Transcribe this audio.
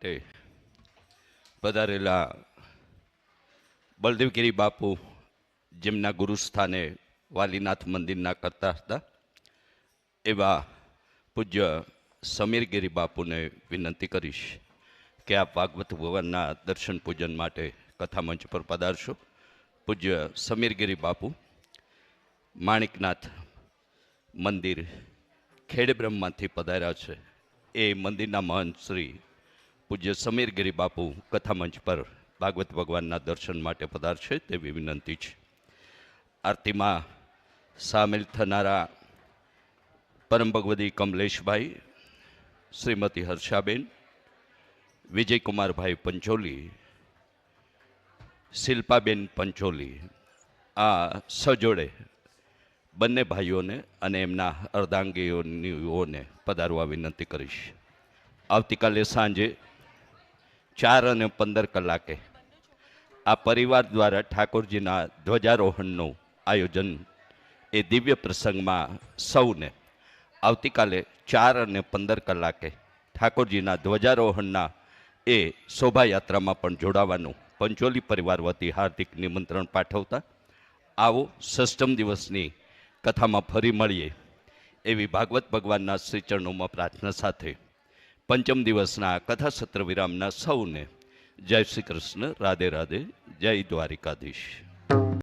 તે પધારેલા બળદેવગીરી બાપુ જેમના ગુરુસ્થાને વાલીનાથ મંદિરના કરતા હતા, એવા પૂજ્ય સમીરગીરી બાપુને વિનંતી કરીશ કે આ ભાગવત ભવનના દર્શન પૂજન માટે કથા મંચ પર પધારશો. પૂજ્ય સમીરગીરી બાપુ, માણિકનાથ મંદિર ખેડબ્રહ્મમાંથી પધાર્યા છે. એ મંદિરના મહંત શ્રી પૂજ્ય સમીરગીરી બાપુ કથામંચ પર ભાગવત ભગવાનના દર્શન માટે પધારશે તેવી વિનંતી છે. આરતીમાં સામેલ થનારા પરમ ભગવતી કમલેશભાઈ, શ્રીમતી હર્ષાબેન, વિજયકુમારભાઈ પંચોલી, શિલ્પાબેન પંચોલી, આ સજોડે બંને ભાઈઓને અને એમના અર્ધાંગીઓને પધારવા વિનંતી કરીશ. આવતીકાલે સાંજે ચાર અને પંદર કલાકે. આ પરિવાર દ્વારા ઠાકોરજીના ધ્વજારોહણનું આયોજન એ દિવ્ય પ્રસંગમાં સૌને આવતીકાલે ચાર અને પંદર કલાકે ઠાકોરજીના ધ્વજારોહણના એ શોભાયાત્રામાં પણ જોડાવાનું પંચોલી પરિવાર વતી હાર્દિક નિમંત્રણ પાઠવતા આવો સષ્ટમ દિવસની કથામાં ફરી મળીએ એવી ભાગવત ભગવાનના શ્રીચરણોમાં પ્રાર્થના સાથે પંચમ દિવસના કથા સત્ર વિરામના સૌને જય શ્રી કૃષ્ણ રાધે રાધે જય દ્વારિકાધીશ.